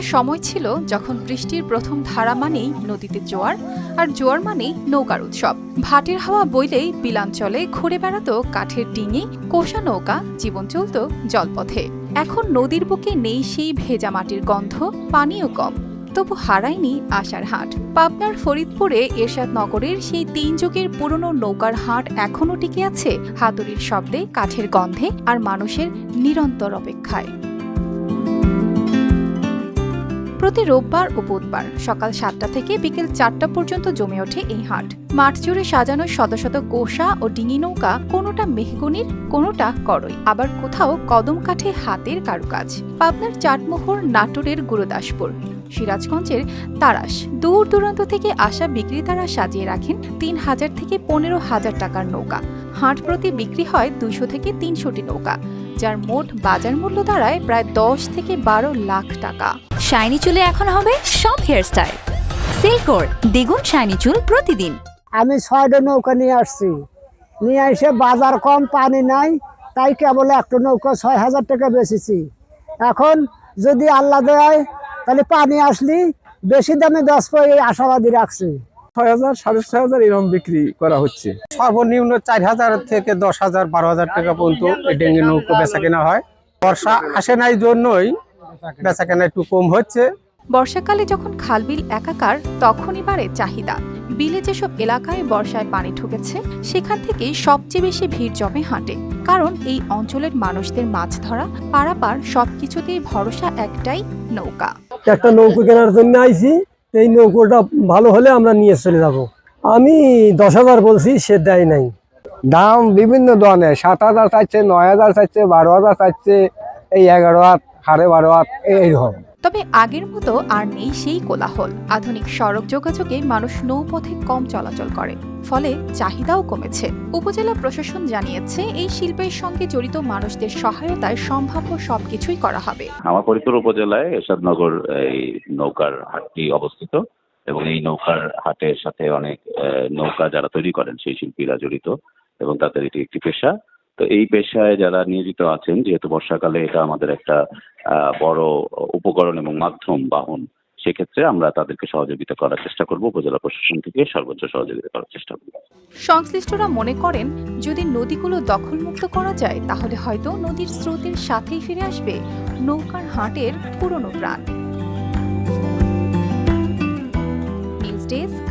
একটা সময় ছিল যখন বৃষ্টির প্রথম ধারা মানেই নদীতে জোয়ার আর জোয়ার মানেই নৌকার উৎসব। ভাটির হাওয়া বইলেই বিলাঞ্চলে ঘুরে বেড়াতো কাঠের ডিঙি, কোষা নৌকা, জীবন চলত জলপথে। এখন নদীর বুকে নেই সেই ভেজা মাটির গন্ধ পানিও কম। তবু হারায়নি আশার হাট। পাবনার ফরিদপুরে এরশাদ নগরের সেই তিন যুগের পুরনো নৌকার হাট এখনও টিকে আছে হাতুড়ির শব্দে, কাঠের গন্ধে আর মানুষের নিরন্তর অপেক্ষায়। প্রতি রোববার ও বুধবার সকাল সাতটা থেকে বিকেল চারটা পর্যন্ত জমে ওঠে এই হাট। মাঠ জুড়ে সাজানো শত শত কোষা ও ডিঙি নৌকা কোনোটা মেহগুনির, কোনোটা করই। আবার কোথাও কদম কাঠে হাতের কারুকাজ। পাবনার চাটমোহর, নাটোরের গুরুদাসপুর। সিরাজগঞ্জের তারাস। দূর দূরান্ত থেকে আসা বিক্রেতারা সাজিয়ে রাখেন তিন হাজার থেকে পনেরো হাজার টাকার নৌকা। হাট প্রতি বিক্রি হয় দুশো থেকে তিনশোটি নৌকা যার মোট বাজার মূল্য দাঁড়ায় প্রায় দশ থেকে বারো লাখ টাকা। শাইনি চুলে এখন হবে সব হেয়ারস্টাইল সিল্কোর দ্বিগুণ শাইনি চুল প্রতিদিন। আমি ছয়টা নৌকা নিয়ে আসছি। নিয়ে এসে বাজার কম পানি নাই তাই কেবল একটা নৌকা ছয় হাজার টাকা বেচেছি। এখন যদি আল্লাহ দেয় তাহলে পানি আসলি বেশি দামে বেচবো এই আশাবাদী রাখছি। ছয় হাজার সাড়ে ছয় হাজার এরকম বিক্রি করা হচ্ছে। সর্বনিম্ন চার হাজার থেকে দশ হাজার বারো হাজার টাকা পর্যন্ত এই ডেঙ্গি নৌকো বেচা কেনা হয়। বর্ষা আসে নাই জন্যই বেচা কেনা একটু কম হচ্ছে। বর্ষাকালে যখন খালবিল একাকার তখনই বাড়ে চাহিদা। বিলে যেসব এলাকায় বর্ষায় পানি ঢুকেছে সেখান থেকেই সবচেয়ে বেশি ভিড় জমে হাঁটে। কারণ এই অঞ্চলের মানুষদের মাছ ধরা পারাপার সবকিছুতেই ভরসা একটাই নৌকা। একটা নৌকো কেনার জন্য আইছি। এই নৌকোটা ভালো হলে আমরা নিয়ে চলে যাব। আমি দশ হাজার বলছি, সে দেয় নাই। দাম বিভিন্ন ধরনের, সাত হাজার চাইছে, নয় হাজার চাইছে, বারো হাজার চাইছে, এই এগারো হাত, সাড়ে বারো হাত এইরকম তবে আগের মতো আর নেই সেই কোলাহল। আধুনিক সড়ক যোগাযোগে মানুষ নৌপথে কম চলাচল করে, ফলে চাহিদাও কমেছে। উপজেলা প্রশাসন জানিয়েছে, এই শিল্পের সঙ্গে জড়িত মানুষদের সহায়তায় সম্ভাব্য সবকিছুই করা হবে। আমার ফরিদপুর উপজেলায় এরশাদনগর, এই নৌকার হাটটি অবস্থিত এবং এই নৌকার হাটের সাথে অনেক নৌকা যারা তৈরি করেন সেই শিল্পীরা জড়িত এবং তাদের এটি একটি পেশা। তো এই পেশায় যারা নিয়োজিত আছেন, যেহেতু বর্ষাকালে এটা আমাদের একটা বড় উপকরণ এবং মাধ্যম, বাহন, সেক্ষেত্রে আমরা তাদেরকে সহযোগিতা করার চেষ্টা করব, উপজেলা প্রশাসন থেকে সর্বোচ্চ সহযোগিতা করার চেষ্টা করব। সংশ্লিষ্টরা মনে করেন, যদি নদীগুলো দখলমুক্ত করা যায়, তাহলে হয়তো নদীর স্রোতের সাথেই ফিরে আসবে নৌকার হাটের পুরনো প্রাণ। News desk